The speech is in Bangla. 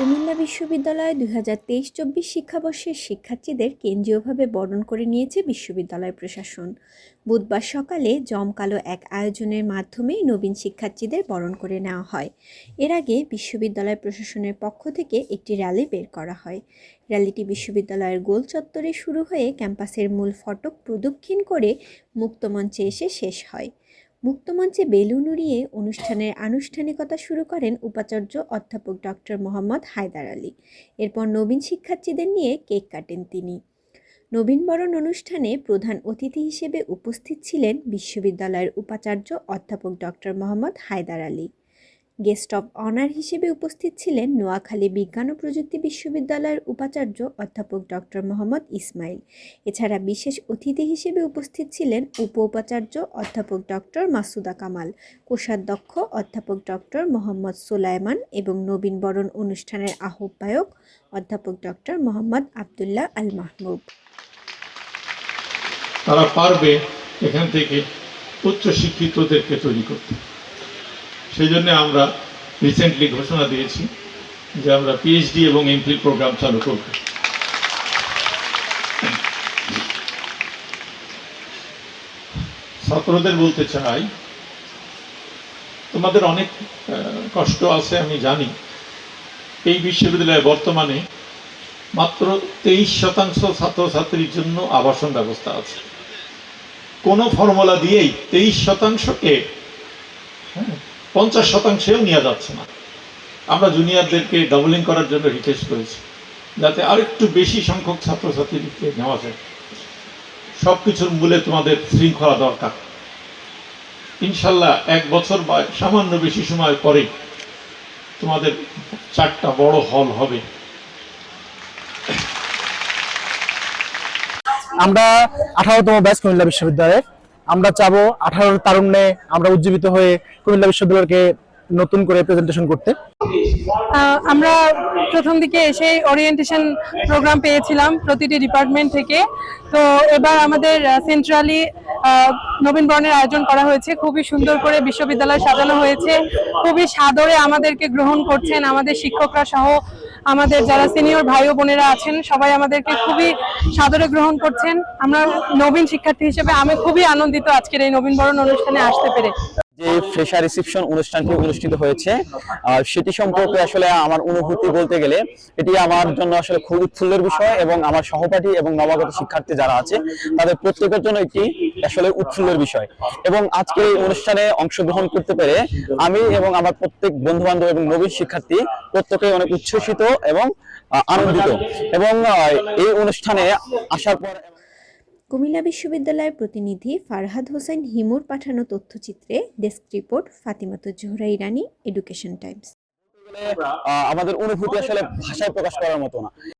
কুমিল্লা বিশ্ববিদ্যালয়ে দুই হাজার তেইশ চব্বিশ শিক্ষাবর্ষের শিক্ষার্থীদের কেন্দ্রীয়ভাবে বরণ করে নিয়েছে বিশ্ববিদ্যালয় প্রশাসন। বুধবার সকালে জমকালো এক আয়োজনের মাধ্যমে নবীন শিক্ষার্থীদের বরণ করে নেওয়া হয়। এর আগে বিশ্ববিদ্যালয় প্রশাসনের পক্ষ থেকে একটি র্যালি বের করা হয়। র্যালিটি বিশ্ববিদ্যালয়ের গোল চত্বরে শুরু হয়ে ক্যাম্পাসের মূল ফটক প্রদক্ষিণ করে মুক্তমঞ্চে এসে শেষ হয়। মুক্তমঞ্চে বেলুন উড়িয়ে অনুষ্ঠানের আনুষ্ঠানিকতা শুরু করেন উপাচার্য অধ্যাপক ডক্টর মোহাম্মদ হায়দার আলী। এরপর নবীন শিক্ষার্থীদের নিয়ে কেক কাটেন তিনি। নবীনবরণ অনুষ্ঠানে প্রধান অতিথি হিসেবে উপস্থিত ছিলেন বিশ্ববিদ্যালয়ের উপাচার্য অধ্যাপক doctor Mohammad Haidar Ali. Guest of honour হিসেবে উপস্থিত ছিলেন নোয়াখালী বিজ্ঞান ও প্রযুক্তি বিশ্ববিদ্যালয়ের উপাচার্য অধ্যাপক ডক্টর মোহাম্মদ ইসমাইল। এছাড়া বিশেষ অতিথি হিসেবে উপস্থিত ছিলেন উপ উপাচার্য অধ্যাপক ডক্টর মাসুদা কামাল, কোষাধ্যক্ষ অধ্যাপক ডক্টর মোহাম্মদ সোলায়মান এবং নবীনবরণ অনুষ্ঠানের আহ্বায়ক অধ্যাপক ডক্টর মোহাম্মদ আবদুল্লাহ আল মাহমুদ তারা পারবে এখান থেকে উচ্চ শিক্ষিতদেরকে তৈরি করতে। সেই জন্য আমরা রিসেন্টলি ঘোষণা দিয়েছি যে আমরা পিএইচডি এবং এমফিল প্রোগ্রাম চালু করব। ছাত্রদের বলতে চাই, তোমাদের অনেক কষ্ট আছে, আমি জানি। এই বিশ্ববিদ্যালয়ে বর্তমানে মাত্র তেইশ শতাংশ ছাত্রছাত্রীর জন্য আবাসন ব্যবস্থা আছে। কোনো ফর্মুলা দিয়েই তেইশ শতাংশকে পঞ্চাশ শতাংশেও নেওয়া যাচ্ছে না। আমরা জুনিয়রদেরকে ডাবলিং করার জন্য রিকোয়েস্ট করেছি, যাতে আরেকটু বেশি সংখ্যক ছাত্রছাত্রীকে নেওয়া যায়। সব কিছুর মূলে তোমাদের শৃঙ্খলা দরকার। ইনশাল্লাহ এক বছর বা সামান্য বেশি সময় পরে তোমাদের চারটা বড় হল হবে। আমরা আঠারোতম ব্যাচ কুমিল্লা বিশ্ববিদ্যালয়ের আমরা চাবো আঠারোর তারুণ্যে আমরা উজ্জীবিত হয়ে কুমিল্লা বিশ্ববিদ্যালয়কে নতুন করে প্রেজেন্টেশন করতে। আমরা প্রথম দিকে এসে ওরিয়েন্টেশন প্রোগ্রাম পেয়েছিলাম প্রতিটি ডিপার্টমেন্ট থেকে। তো এবার আমাদের সেন্ট্রালি নবীন বরণের আয়োজন করা হয়েছে। খুবই সুন্দর করে বিশ্ববিদ্যালয় সাজানো হয়েছে। খুবই সাদরে আমাদেরকে গ্রহণ করছেন আমাদের শিক্ষকরা সহ আমাদের যারা সিনিয়র ভাই ও বোনেরা আছেন, সবাই আমাদেরকে খুবই সাদরে গ্রহণ করছেন। আমরা নবীন শিক্ষার্থী হিসেবে আমি খুবই আনন্দিত আজকের এই নবীন বরণ অনুষ্ঠানে আসতে পেরে। ফ্রেশার রিসেপশন অনুষ্ঠানটি অনুষ্ঠিত হয়েছে। আহ, সেটি সম্পর্কে আসলে আমার অনুভূতি বলতে গেলে এটি আমার জন্য আসলে খুব উৎফুল্লের বিষয় এবং আমার সহপাঠী এবং নবাগত শিক্ষার্থী যারা আছে তাদের প্রত্যেকের জন্য একটি আসলে উৎফুল্লের বিষয়। এবং আজকে এই অনুষ্ঠানে অংশগ্রহণ করতে পেরে আমি এবং আমার প্রত্যেক বন্ধু বান্ধব এবং নবীন শিক্ষার্থী প্রত্যেকে অনেক উচ্ছ্বসিত এবং আনন্দিত। এবং এই অনুষ্ঠানে আসার পর কুমিল্লা বিশ্ববিদ্যালয়ের প্রতিনিধি ফারহাদ হোসেন হিমুর পাঠানো তথ্যচিত্রে desk report Fatimatu Zohra Irani education times আমাদের অনুভূতি আসলে ভাষায় প্রকাশ করার মতো না।